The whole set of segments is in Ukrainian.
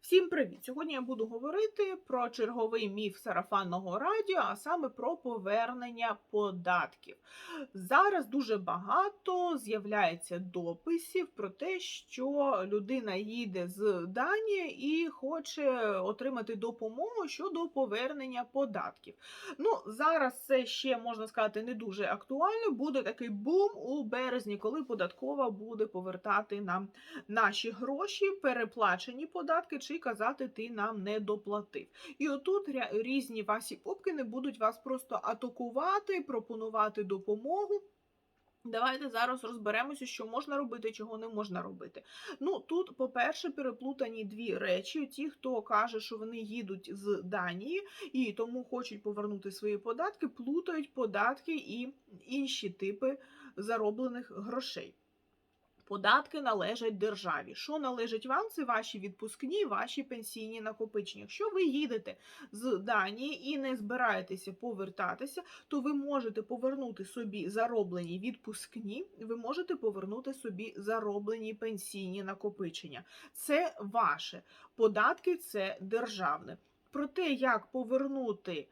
Всім привіт! Сьогодні я буду говорити про черговий міф сарафанного радіо, а саме про повернення податків. Зараз дуже багато з'являється дописів про те, що людина їде з Данії і хоче отримати допомогу щодо повернення податків. Ну, зараз це ще можна сказати не дуже актуально. Буде такий бум у березні, коли податкова буде повертати нам наші гроші, переплачені податки, чи казати ти нам не доплатив. І отут різні Васі Попкини будуть вас просто атакувати, пропонувати допомогу. Давайте зараз розберемося, що можна робити, чого не можна робити. Ну тут, по-перше, переплутані дві речі. Ті, хто каже, що вони їдуть з Данії і тому хочуть повернути свої податки, плутають податки і інші типи зароблених грошей. Податки належать державі. Що належить вам? Це ваші відпускні, ваші пенсійні накопичення. Якщо ви їдете з Данії і не збираєтеся повертатися, то ви можете повернути собі зароблені відпускні, ви можете повернути собі зароблені пенсійні накопичення. Це ваше. Податки це державне. Про те, як повернути.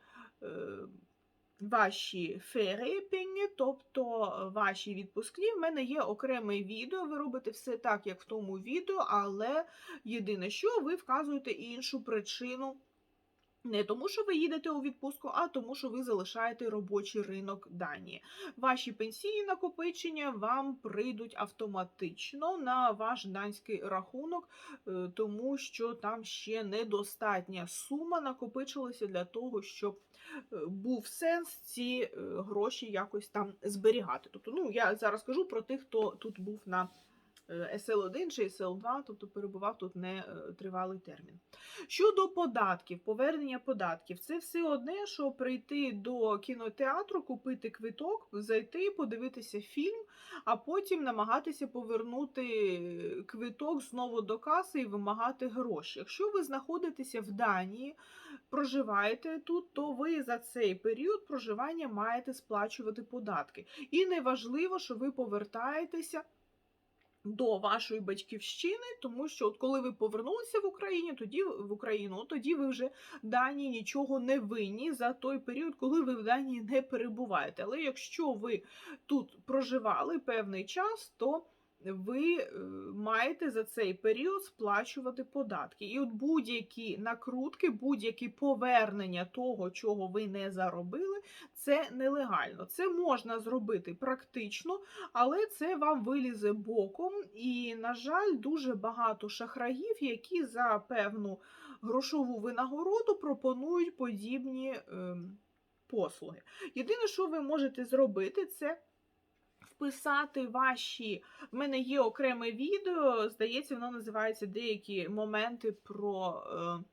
Е, Ваші ферепінги, тобто ваші відпускні, в мене є окреме відео. Ви робите все так, як в тому відео, але єдине, що ви вказуєте іншу причину. Не тому, що ви їдете у відпустку, а тому, що ви залишаєте робочий ринок Данії. Ваші пенсійні накопичення вам прийдуть автоматично на ваш данський рахунок, е, тому що там ще недостатня сума накопичилася для того, щоб е, був сенс ці е, гроші якось там зберігати. Тобто, ну я зараз кажу про тих, хто тут був на е, SL1 чи SL2, тобто перебував тут не е, тривалий термін. Щодо податків, повернення податків, це все одне, що прийти до кінотеатру, купити квиток, зайти, подивитися фільм, а потім намагатися повернути квиток знову до каси і вимагати гроші. Якщо ви знаходитеся в Данії, проживаєте тут, то ви за цей період проживання маєте сплачувати податки. І неважливо, що ви повертаєтеся до вашої батьківщини, тому що от коли ви повернулися в Україну, тоді в Україну, тоді ви вже Данії нічого не винні за той період, коли ви в Данії не перебуваєте. Але якщо ви тут проживали певний час, то ви е, маєте за цей період сплачувати податки. І от будь-які накрутки, будь-які повернення того, чого ви не заробили, це нелегально. Це можна зробити практично, але це вам вилізе боком. І, на жаль, дуже багато шахраїв, які за певну грошову винагороду пропонують подібні ем, послуги. Єдине, що ви можете зробити, це вписати ваші. В мене є окреме відео, здається, воно називається Деякі моменти про. Е,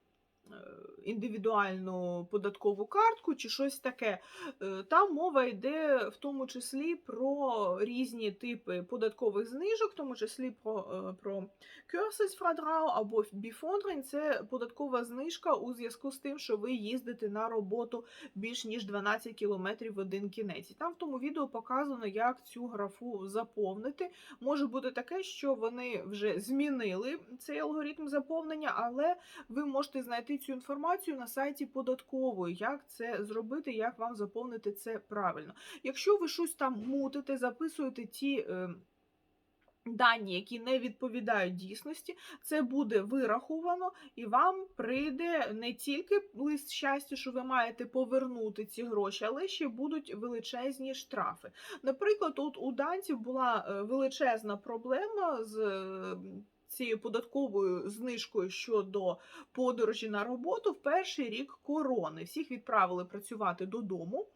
е, Індивідуальну податкову картку чи щось таке. Е, Там мова йде в тому числі про різні типи податкових знижок, в тому числі про, е, про Cursusfradrau або Befondring. Це податкова знижка у зв'язку з тим, що ви їздите на роботу більш ніж 12 кілометрів в один кінець. І там в тому відео показано, як цю графу заповнити. Може бути таке, що вони вже змінили цей алгоритм заповнення, але ви можете знайти цю інформацію на сайті податкової, як це зробити, як вам заповнити це правильно. Якщо ви щось там мутите, записуєте ті. Е, Дані, які не відповідають дійсності, це буде вираховано, і вам прийде не тільки лист щастя, що ви маєте повернути ці гроші, але ще будуть величезні штрафи. Наприклад, от у данців була е, величезна проблема з. Цією податковою знижкою щодо подорожі на роботу в перший рік корони. Всіх відправили працювати додому.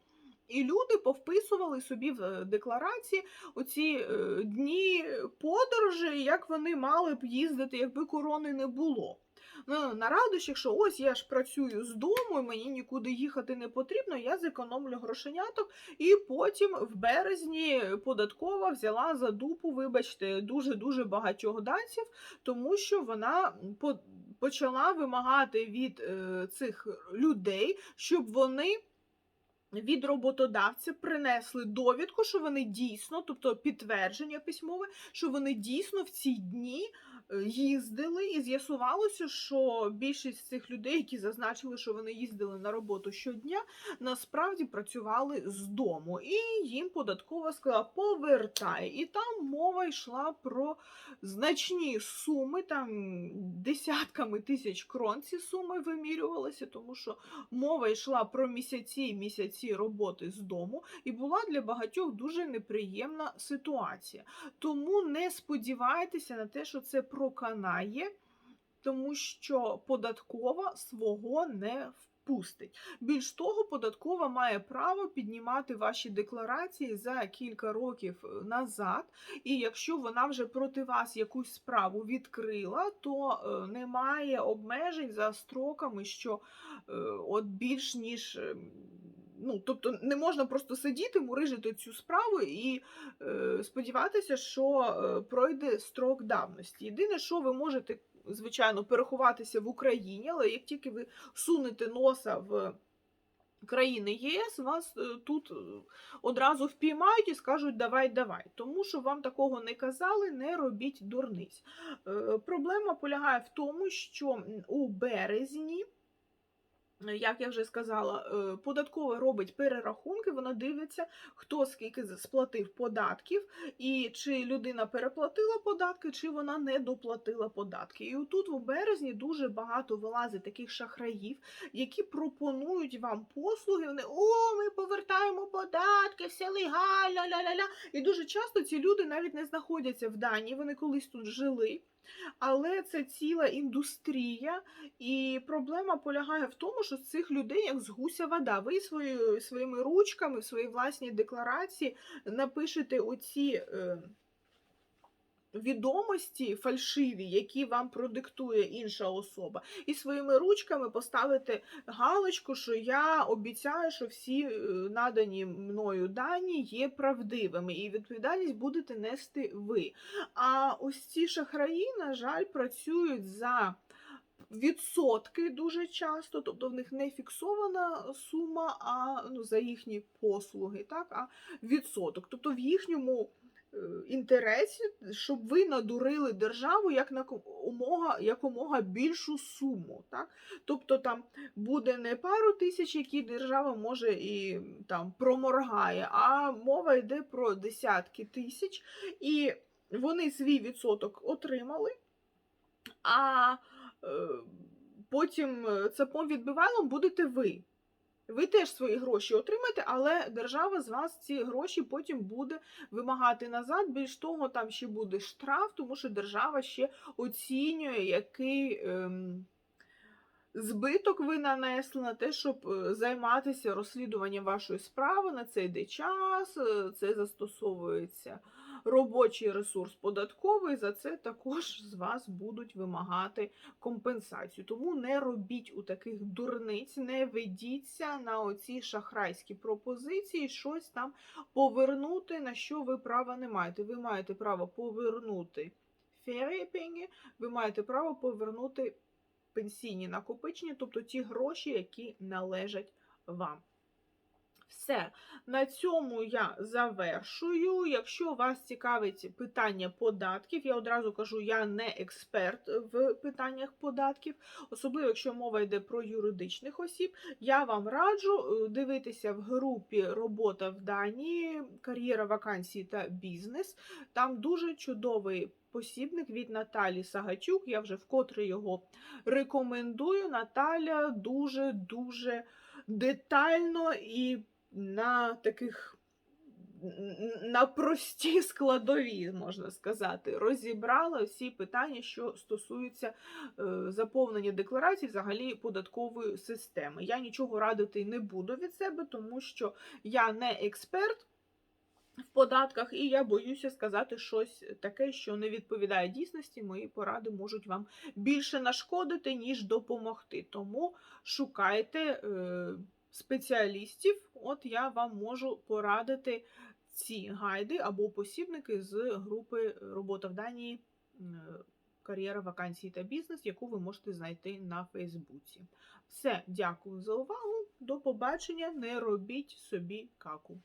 І люди повписували собі в е, декларації оці е, дні подорожі, як вони мали б їздити, якби корони не було. Ну, на радощах, що ось я ж працюю з дому, і мені нікуди їхати не потрібно, я зекономлю грошеняток. І потім в березні податкова взяла за дупу, вибачте, дуже-дуже багатьох данців, тому що вона по- почала вимагати від е, цих людей, щоб вони від роботодавця принесли довідку, що вони дійсно, тобто підтвердження письмове, що вони дійсно в ці дні їздили, і з'ясувалося, що більшість цих людей, які зазначили, що вони їздили на роботу щодня, насправді працювали з дому. І їм податкова сказала, повертай. І там мова йшла про значні суми, там десятками тисяч крон ці суми вимірювалися, тому що мова йшла про місяці і місяці роботи з дому, і була для багатьох дуже неприємна ситуація. Тому не сподівайтеся на те, що це проканає, тому що податкова свого не впустить. Більш того, податкова має право піднімати ваші декларації за кілька років е, назад, і якщо вона вже проти вас якусь справу відкрила, то е, немає обмежень за строками, що е, от більш ніж. Ну, тобто не можна просто сидіти, мурижити цю справу і е, сподіватися, що е, пройде строк давності. Єдине, що ви можете, звичайно, переховатися в Україні, але як тільки ви сунете носа в країни ЄС, вас е, тут е, одразу впіймають і скажуть давай, давай. Тому що вам такого не казали, не робіть дурниць. Е, Проблема полягає в тому, що у березні. Е, Як я вже сказала, е, податкова робить перерахунки, вона дивиться, хто скільки сплатив податків, і чи людина переплатила податки, чи вона не доплатила податки. І отут в березні дуже багато вилазить таких шахраїв, які пропонують вам послуги. Вони о, ми повертаємо податки, все легально, ля-ля-ля. І дуже часто ці люди навіть не знаходяться в Данії, вони колись тут жили. Але це ціла індустрія, і проблема полягає в тому, що з цих людей як з гуся вода. Ви свої, своїми ручками в своїй власній декларації напишете оці. Відомості фальшиві, які вам продиктує інша особа, і своїми ручками поставити галочку, що я обіцяю, що всі е, надані мною дані є правдивими, і відповідальність будете нести ви. А ось ці шахраї, на жаль, працюють за відсотки дуже часто, тобто в них не фіксована сума, а ну, за їхні послуги, так, а відсоток. Тобто в їхньому інтересі, щоб ви надурили державу як на умога, якомога більшу суму. Так? Тобто там буде не пару тисяч, які держава може і там проморгає, а мова йде про десятки тисяч, і вони свій відсоток отримали. А е, потім е, цапом відбивайлом будете ви. Ви теж свої гроші отримаєте, але держава з вас ці гроші потім буде вимагати назад. Більш того, там ще буде штраф, тому що держава ще оцінює, який ем, збиток ви нанесли на те, щоб е, займатися розслідуванням вашої справи. На це йде час, е, це застосовується робочий ресурс податковий. За це також з вас будуть вимагати компенсацію. Тому не робіть у таких дурниць, не ведіться на оці шахрайські пропозиції, щось там повернути, на що ви права не маєте. Ви маєте право повернути ферієпені, ви маєте право повернути пенсійні накопичення, тобто ті гроші, які належать вам. Все, на цьому я завершую. Якщо вас цікавить питання податків, я одразу кажу, я не експерт в питаннях податків, особливо якщо мова йде про юридичних осіб. Я вам раджу е, дивитися в групі Робота в Данії, кар'єра вакансій та бізнес. Там дуже чудовий посібник від Наталі Сагачук. Я вже вкотре його рекомендую. Наталя дуже-дуже детально і на таких на прості складові, можна сказати, розібрала всі питання, що стосуються е, заповнення декларацій, взагалі податкової системи. Я нічого радити не буду від себе, тому що я не експерт. В податках, і я боюся сказати щось таке, що не відповідає дійсності. Мої поради можуть вам більше нашкодити, ніж допомогти. Тому шукайте е, спеціалістів. От я вам можу порадити ці гайди або посібники з групи Робота в Данії, е, кар'єра вакансії та бізнес, яку ви можете знайти на Фейсбуці. Все, дякую за увагу. До побачення. Не робіть собі каку.